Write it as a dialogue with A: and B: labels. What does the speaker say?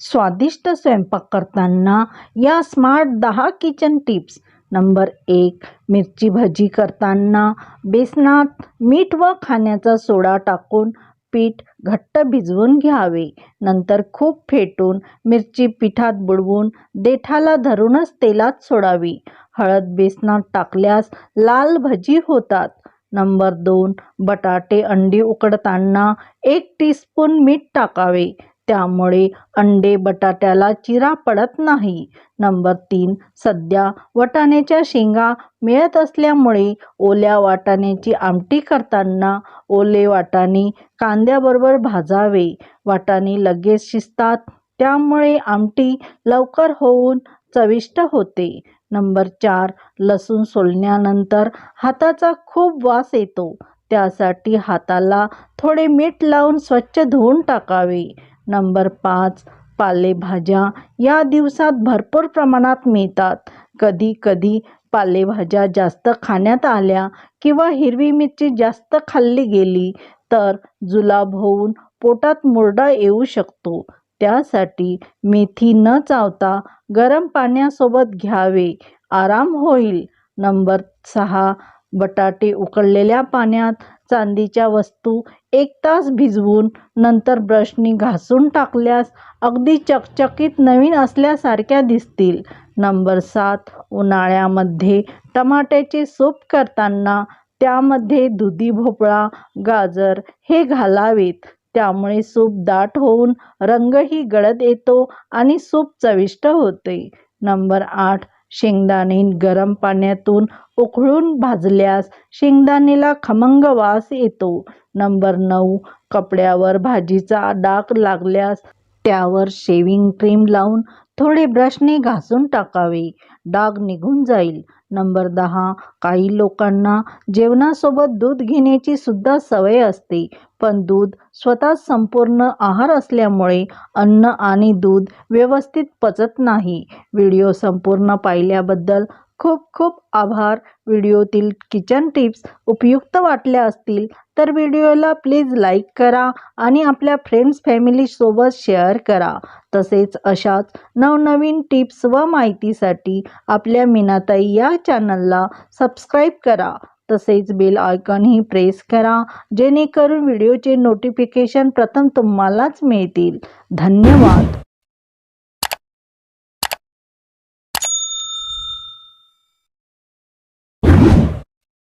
A: स्वादिष्ट स्वयंपाक करताना या स्मार्ट दहा किचन टिप्स. नंबर एक मिरची भजी करताना बेसनात मीठ व खाण्याचा सोडा टाकून पीठ घट्ट भिजवून घ्यावे. नंतर खूप फेटून मिरची पिठात बुडवून देठाला धरूनच तेलात सोडावी. हळद बेसनात टाकल्यास लाल भजी होतात. नंबर दोन बटाटे अंडी उकडताना एक टीस्पून मीठ टाकावे. त्यामुळे अंडे बटाट्याला चिरा पडत नाही. नंबर तीन सध्या वाटाण्याच्या शेंगा मिळत असल्यामुळे ओल्या वाटाण्याची आमटी करताना ओले वाटाणे कांद्याबरोबर भाजावे. वाटाणे लगेच शिजतात त्यामुळे आमटी लवकर होऊन चविष्ट होते. नंबर चार लसूण सोलण्यानंतर हाताचा खूप वास येतो. त्यासाठी हाताला थोडे मीठ लावून स्वच्छ धुवून टाकावे. नंबर पाच पालेभाज्या या दिवसात भरपूर प्रमाणात मिळतात. कधी कधी पालेभाज्या जास्त खाण्यात आल्या किंवा हिरवी मिरची जास्त खाल्ली गेली तर जुलाब होऊन पोटात मुरडा येऊ शकतो. त्यासाठी मेथी न चावता गरम पाण्यासोबत घ्यावे. आराम होईल. नंबर सहा बटाटे उकळलेल्या पाण्यात चांदीच्या वस्तू एक तास भिजवून नंतर ब्रशनी घासून टाकल्यास अगदी चकचकीत नवीन असल्यासारख्या दिसतील. नंबर सात उन्हाळ्यामध्ये टमाट्याचे सूप करताना त्यामध्ये दुधी भोपळा गाजर हे घालावेत. त्यामुळे सूप दाट होऊन रंगही गळत येतो आणि सूप चविष्ट होते. नंबर आठ शेंगदाणे गरम पाण्यातून उकळून भाजल्यास शेंगदाणेला खमंग वास येतो. नंबर नऊ कपड्यावर भाजीचा डाग लागल्यास त्यावर शेविंग क्रीम लावून थोडे ब्रशने घासून टाकावे. डाग निघून जाईल. नंबर दहा काही लोकांना जेवणासोबत दूध घेण्याची सुद्धा सवय असते. पण दूध स्वतः संपूर्ण आहार असल्यामुळे अन्न आणि दूध व्यवस्थित पचत नाही. व्हिडिओ संपूर्ण पाहिल्याबद्दल खूप खूप आभार. व्हिडिओतील किचन टिप्स उपयुक्त वाटल्या असतील तर व्हिडिओला प्लीज लाईक करा आणि आपल्या फ्रेंड्स फॅमिलीसोबत शेअर करा. तसेच अशाच नवनवीन टिप्स व माहितीसाठी आपल्या मीनाताई या चॅनलला सबस्क्राईब करा. तसेच बेल आयकॉनही प्रेस करा जेणेकरून व्हिडिओचे नोटिफिकेशन प्रथम तुम्हालाच मिळतील. धन्यवाद.